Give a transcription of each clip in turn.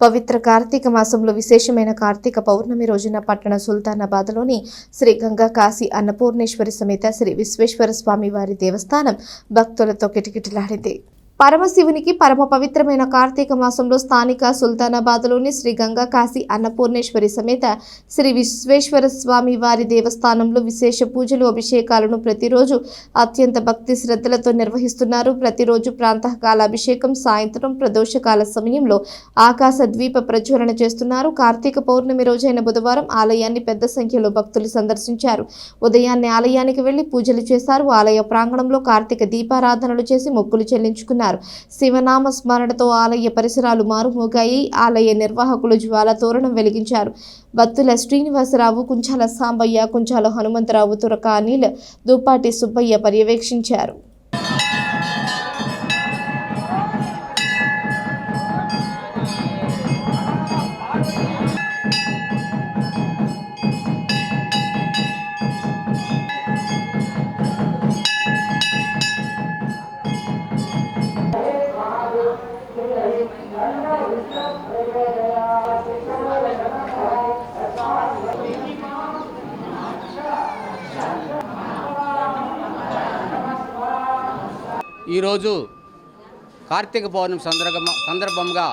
పవిత్ర కార్తీక మాసంలో విశేషమైన కార్తీక పౌర్ణమి రోజున పట్టణ సుల్తానాబాద్లోని శ్రీ గంగా కాశీ అన్నపూర్ణేశ్వరి సమేత శ్రీ విశ్వేశ్వర స్వామి వారి దేవస్థానం భక్తులతో కిటకిటలాడింది. పరమశివునికి పరమ పవిత్రమైన కార్తీక మాసంలో స్థానిక సుల్తానాబాద్లోని శ్రీ గంగా కాశీ అన్నపూర్ణేశ్వరి సమేత శ్రీ విశ్వేశ్వర స్వామి వారి దేవస్థానంలో విశేష పూజలు అభిషేకాలను ప్రతిరోజు అత్యంత భక్తి శ్రద్ధలతో నిర్వహిస్తున్నారు. ప్రతిరోజు ప్రాంతకాల అభిషేకం సాయంత్రం ప్రదోషకాల సమయంలో ఆకాశ ద్వీప ప్రజ్వలన చేస్తున్నారు. కార్తీక పౌర్ణమి రోజైన బుధవారం ఆలయాన్ని పెద్ద సంఖ్యలో భక్తులు సందర్శించారు. ఉదయాన్నే ఆలయానికి వెళ్ళి పూజలు చేశారు. ఆలయ ప్రాంగణంలో కార్తీక దీపారాధనలు చేసి మొక్కులు చెల్లించుకున్నారు. శివనామ స్మరణతో ఆలయ పరిసరాలు మారుమోగాయి. ఆలయ నిర్వాహకులు జ్వాల తోరణం వెలిగించారు. భక్తుల శ్రీనివాసరావు కుంచాల సాంబయ్య కుంచాల హనుమంతరావు తురక అనిల్ దుప్పాటి సుబ్బయ్య పర్యవేక్షించారు. ఈరోజు కార్తీక పౌర్ణమి సందర్భ సందర్భంగా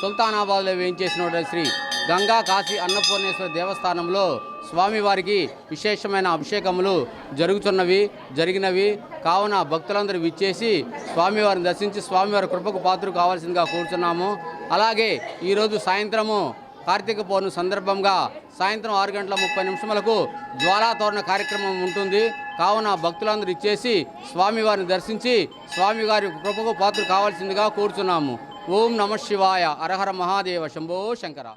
సుల్తానాబాద్లో వేయించేసిన శ్రీ గంగా కాశీ అన్నపూర్ణేశ్వర దేవస్థానంలో స్వామివారికి విశేషమైన అభిషేకములు జరుగుతున్నవి జరిగినవి. కావున భక్తులందరూ విచ్చేసి స్వామివారిని దర్శించి స్వామివారి కృపకు పాత్ర కావాల్సిందిగా కోరుతున్నాము అలాగే ఈరోజు సాయంత్రము కార్తీక పౌర్ణమి సందర్భంగా సాయంత్రం ఆరు గంటల ముప్పై నిమిషములకు జ్వాలాతోరణ కార్యక్రమం ఉంటుంది. కావున భక్తులందరూ ఇచ్చేసి స్వామివారిని దర్శించి స్వామివారి కృపకు పాత్ర కావాల్సిందిగా కోరుచున్నాము. ఓం నమ శివాయ. అరహర మహాదేవ. శంభో శంకర.